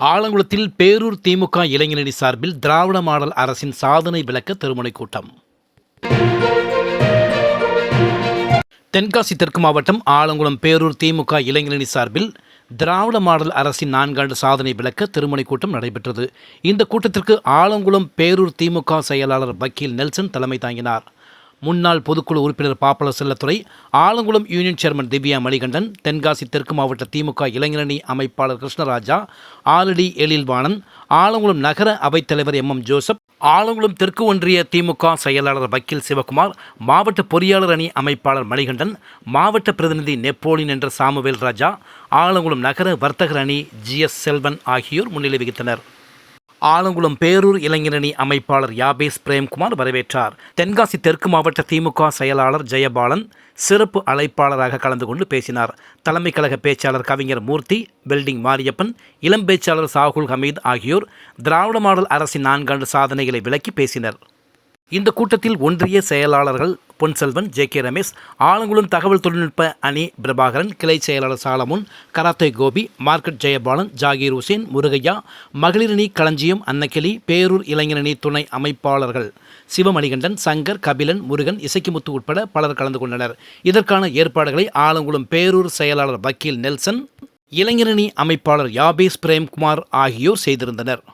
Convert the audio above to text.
ஆலங்குளத்தில் பேரூர் திமுக இளைஞரணி சார்பில் திராவிட மாடல் அரசின் சாதனை விளக்க திருமுனை கூட்டம். தென்காசி தெற்கு மாவட்டம் ஆலங்குளம் பேரூர் திமுக இளைஞரணி சார்பில் திராவிட மாடல் அரசின் நான்காண்டு சாதனை விளக்க திருமுனை கூட்டம் நடைபெற்றது. இந்த கூட்டத்திற்கு ஆலங்குளம் பேரூர் திமுக செயலாளர் வக்கீல் நெல்சன் தலைமை தாங்கினார். முன்னாள் பொதுக்குழு உறுப்பினர் பாப்பல செல்லத்துறை ஆலங்குளம் யூனியன் சேர்மன் திவ்யா மணிகண்டன் தென்காசி தெற்கு மாவட்ட திமுக இளைஞரணி அமைப்பாளர் கிருஷ்ணராஜா ஆலடி எழில்வாணன் ஆலங்குளம் நகர அவைத்தலைவர் எம் எம் ஜோசப் ஆலங்குளம் தெற்கு ஒன்றிய திமுக செயலாளர் வக்கீல் சிவகுமார் மாவட்ட பொறியாளர் அணி அமைப்பாளர் மணிகண்டன் மாவட்ட பிரதிநிதி நெப்போலியன் என்ற சாமுவேல் ராஜா ஆலங்குளம் நகர வர்த்தகர் அணி ஜி எஸ் செல்வன் ஆகியோர் முன்னிலை வகித்தனர். ஆலங்குளம் பேரூர் இளைஞரணி அமைப்பாளர் யாபேஸ் பிரேம்குமார் வரவேற்றார். தென்காசி தெற்கு மாவட்ட திமுக செயலாளர் ஜெயபாலன் சிறப்பு அழைப்பாளராக கலந்து கொண்டு பேசினார். தலைமை கழக பேச்சாளர் கவிஞர் மூர்த்தி வெல்டிங் மாரியப்பன் இளம் பேச்சாளர் சாகுல் ஹமீத் ஆகியோர் திராவிட மாடல் அரசின் நான்காண்டு சாதனைகளை விளக்கி பேசினர். இந்த கூட்டத்தில் ஒன்றிய செயலாளர்கள் பொன்செல்வன் ஜே கே ரமேஷ் ஆலங்குளம் தகவல் தொழில்நுட்ப அணி பிரபாகரன் கிளை செயலாளர் சாலமுன் கராத்தே கோபி மார்க்கெட் ஜெயபாலன் ஜாகீர் ஹுசேன் முருகையா மகளிரணி களஞ்சியம் அன்னக்கிளி பேரூர் இளைஞரணி துணை அமைப்பாளர்கள் சிவமணிகண்டன் சங்கர் கபிலன் முருகன் இசைக்குமுத்து உட்பட பலர் கலந்து கொண்டனர். இதற்கான ஏற்பாடுகளை ஆலங்குளம் பேரூர் செயலாளர் வக்கீல் நெல்சன் இளைஞரணி அமைப்பாளர் யாபேஸ் பிரேம்குமார் ஆகியோர் செய்திருந்தனர்.